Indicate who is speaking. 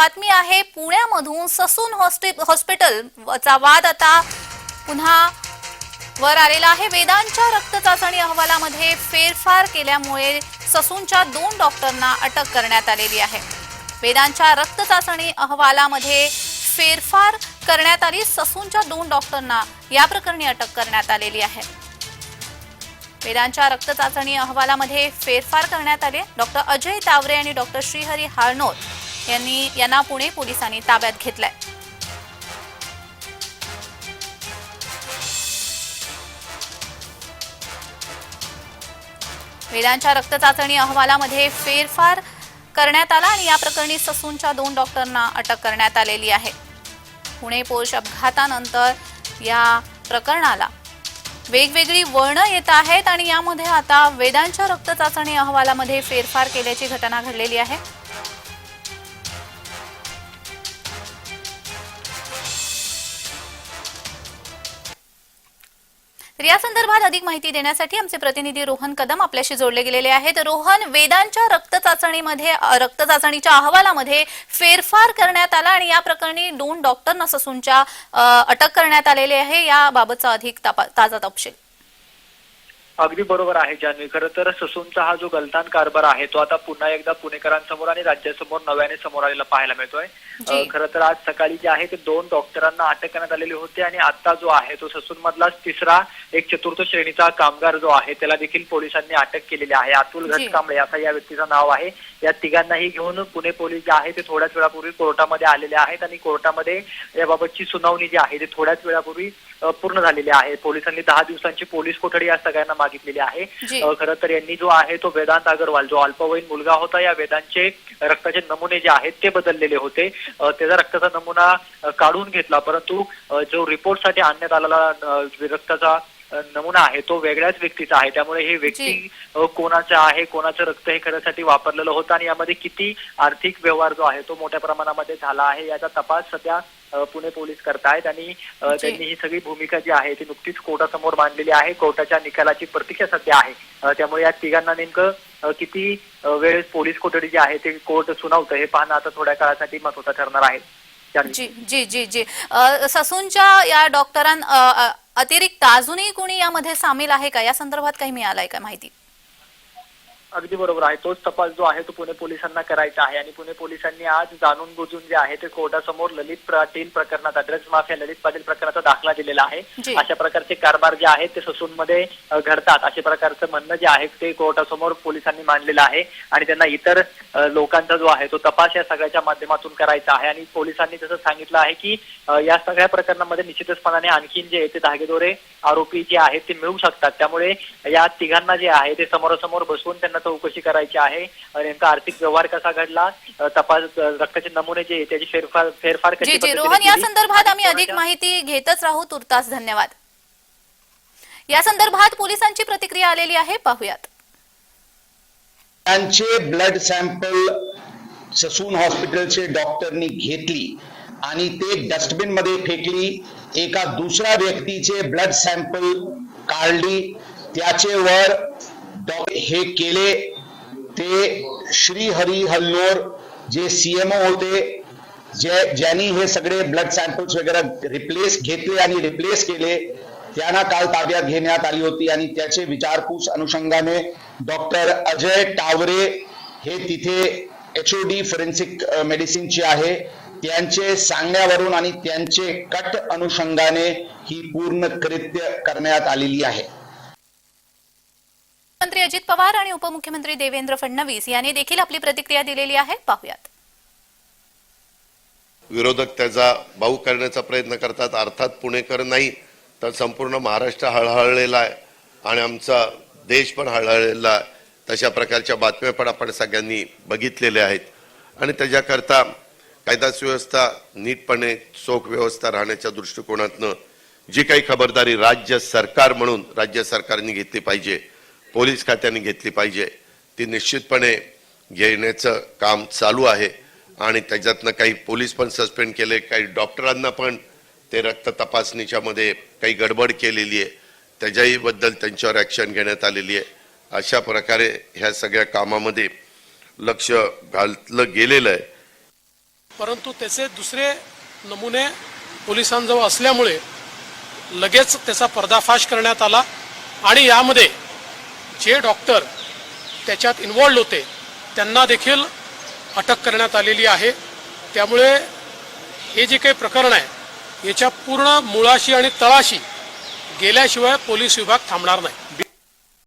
Speaker 1: बातमी आहे पुण्यामधून ससून हॉस्टि- हॉस्पिटलचा वाद आता पुन्हा वर आलेला आहे. वेदांच्या रक्त चाचणी अहवालामध्ये फेरफार केल्यामुळे ससूनच्या दोन डॉक्टरांना अटक करण्यात आलेली आहे. वेदांच्या रक्त चाचणी अहवालामध्ये फेरफार करण्यात आली. ससूनच्या दोन डॉक्टरांना या प्रकरणी अटक करण्यात आलेली आहे. वेदांच्या रक्त चाचणी अहवालामध्ये फेरफार करण्यात आले. डॉक्टर अजय तावरे आणि डॉक्टर श्रीहरी हाळनोर यांनी यांना पुणे पोलिसांनी ताब्यात घेतलाय. वेदांच्या रक्त चाचणी अहवालामध्ये फेरफार करण्यात आला आणि या प्रकरणी ससूनच्या दोन डॉक्टरांना अटक करण्यात आलेली आहे. पुणे पोष अपघातानंतर या प्रकरणाला वेगवेगळी वळणं येत आहेत आणि यामध्ये आता वेदांच्या रक्त चाचणी अहवालामध्ये फेरफार केल्याची घटना घडलेली आहे. तर या संदर्भात अधिक माहिती देण्यासाठी आमचे प्रतिनिधी रोहन कदम आपल्याशी जोडले गेलेले आहेत. रोहन वेदांच्या रक्त चाचणीमध्ये रक्त चाचणीच्या अहवालामध्ये फेरफार करण्यात आला आणि या प्रकरणी दोन डॉक्टरना ससूनच्या अटक करण्यात आलेली आहे. याबाबतचा अधिक तापा ताजा तपशील.
Speaker 2: अगदी बरोबर आहे जान्हवी खरं तर ससूनचा हा जो गलतान कारभार आहे तो आता पुन्हा एकदा पुणेकरांसमोर आणि राज्यासमोर नव्याने समोर आलेला पाहायला मिळतोय. खरं तर आज सकाळी जे आहे ते दोन डॉक्टरांना अटक करण्यात आलेली होती आणि आता जो आहे तो ससून मधलाच तिसरा एक चतुर्थ श्रेणीचा कामगार जो आहे त्याला देखील पोलिसांनी अटक केलेली आहे. अतुल. घटकांबळे असं या व्यक्तीचं नाव आहे. या तिघांनाही घेऊन पुणे पोलीस जे आहे ते थोड्याच वेळापूर्वी कोर्टामध्ये आलेले आहेत आणि कोर्टामध्ये याबाबतची सुनावणी जी आहे ती थोड्याच वेळापूर्वी पूर्ण झालेली आहे. पोलिसांनी दहा दिवसांची पोलीस कोठडी या सगळ्यांना मागितलेली आहे. खरं तर यांनी जो आहे तो वेदांत अगरवाल जो अल्पवयीन मुलगा होता या वेदांचे रक्ताचे नमुने जे आहेत ते बदललेले होते. त्याचा रक्ताचा नमुना काढून घेतला. परंतु जो रिपोर्टसाठी आणण्यात आलेला रक्ताचा नमुना आहे तो वेगळ्याच व्यक्तीचा आहे. त्यामुळे हे व्यक्ती कोणाचं आहे कोणाचं रक्त हे करण्यासाठी वापरलेलं होतं आणि यामध्ये किती आर्थिक व्यवहार जो आहे तो मोठ्या प्रमाणामध्ये झाला आहे याचा तपास सध्या पुणे पोलीस करतायत आणि त्यांनी ही सगळी भूमिका जी आहे ती नुकतीच कोर्टासमोर मांडलेली आहे. कोर्टाच्या निकालाची प्रतीक्षा सध्या आहे. त्यामुळे या तिघांना नेमकं किती वेळेस पोलीस कोठडी जी आहे ते कोर्ट सुनावतं हे पाहणं आता थोड्या काळासाठी महत्वाचं ठरणार आहे.
Speaker 1: जी जी जी जी. ससूनच्या या डॉक्टरां अतिरिक्त अजूनही कोणी यामध्ये सामील आहे का? या संदर्भात काही मिळालंय का माहिती?
Speaker 2: अगदी बरोबर आहे. तोच तपास जो आहे तो पुणे पोलिसांना करायचा आहे आणि पुणे पोलिसांनी आज जाणून बुजून जे आहे ते कोर्टासमोर ललित पाटील प्रकरणाचा ड्रग्ज माफिया ललित पाटील प्रकरणाचा दाखला दिलेला आहे. अशा प्रकारचे कारभार जे आहेत ते ससूनमध्ये घडतात. अशा प्रकारचं म्हणणं जे आहे ते कोर्टासमोर पोलिसांनी मांडलेलं आहे आणि त्यांना इतर लोकांचा जो आहे तो तपास या सगळ्याच्या माध्यमातून करायचा आहे आणि पोलिसांनी जसं सांगितलं आहे की या सगळ्या प्रकरणामध्ये निश्चितचपणाने आणखीन जे आहे ते धागेदोरे आरोपी जे आहेत ते मिळू शकतात. त्यामुळे या तिघांना जे आहे ते समोरासमोर बसवून त्यांना चौकशी करायची आहे. नेमका आर्थिक व्यवहार कसा घडला? तपास रक्ताचे नमुने जे त्याची फेरफार फेरफार कशी
Speaker 1: जी जी
Speaker 2: पद्धतीने
Speaker 1: रोहन या संदर्भात आम्ही अधिक माहिती घेतच राहू. तुर्तास धन्यवाद. या संदर्भात पोलिसांची प्रतिक्रिया आलेली आहे. पाहूयात.
Speaker 3: त्यांचे ब्लड सॅम्पल ससून हॉस्पिटलचे डॉक्टरनी घेतली आणि ते डस्टबिनमध्ये फेकली. एका दुसऱ्या व्यक्तीचे ब्लड सॅम्पल काढली. त्याचे वर हे केले ते श्री हरी हल्लोर जे सीएमओ होते जे ज्यांनी हे सगळे ब्लड सॅम्पल्स वगैरे रिप्लेस घेतले आणि रिप्लेस केले त्यांना काल ताब्यात घेण्यात आली होती आणि त्याचे विचारपूस अनुषंगाने डॉक्टर अजय टावरे हे तिथे एच ओ डी फॉरेन्सिक मेडिसिनचे आहे. त्यांचे सांगण्यावरून आणि त्यांचे कट अनुषंगाने ही पूर्ण कृत्य करण्यात आलेली आहे.
Speaker 1: मंत्री अजित पवार आणि उपमुख्यमंत्री देवेंद्र फडणवीस यांनी देखील आपली प्रतिक्रिया दिलेली आहे. पाहूयात.
Speaker 4: विरोधक त्याचा भाऊ करण्याचा प्रयत्न करतात. अर्थात पुणेकर नाही तर संपूर्ण महाराष्ट्र हळहळलेला आहे. आणि आमचा देश पण हळहळलेला आहे. तशा प्रकारच्या बातम्या पण आपण सगळ्यांनी बघितलेल्या आहेत. आणि त्याच्याकरता कायदा सुव्यवस्था नीटपणे चोख व्यवस्था राहण्याच्या दृष्टिकोनातनं जी काही खबरदारी राज्य सरकार म्हणून राज्य सरकारने घेतली पाहिजे पोलीस खात्याने घेतली पाहिजे. ती निश्चितपणे घेण्याचं काम चालू आहे आणि त्याच्यातनं काही पोलीस पण सस्पेंड केले काही डॉक्टरांना पण ते रक्त तपासणीच्या मध्ये काही गडबड केलेली आहे. त्याच्याही बद्दल त्यांच्यावर ॲक्शन घेण्यात आलेली आहे. अशा प्रकारे ह्या सगळ्या कामामध्ये लक्ष घातलं गेलेलं आहे.
Speaker 5: परंतु त्याचे दुसरे नमुने पोलिसांजवळ असल्यामुळे लगेच त्याचा पर्दाफाश करण्यात आला आणि यामध्ये जे डॉक्टर त्याच्यात इन्वॉल्ड होते त्यांना देखील अटक करण्यात आलेली आहे. त्यामुळे हे जे काही प्रकरण आहे याच्या पूर्ण मुळाशी आणि तळाशी गेल्याशिवाय पोलीस विभाग थांबणार नाही.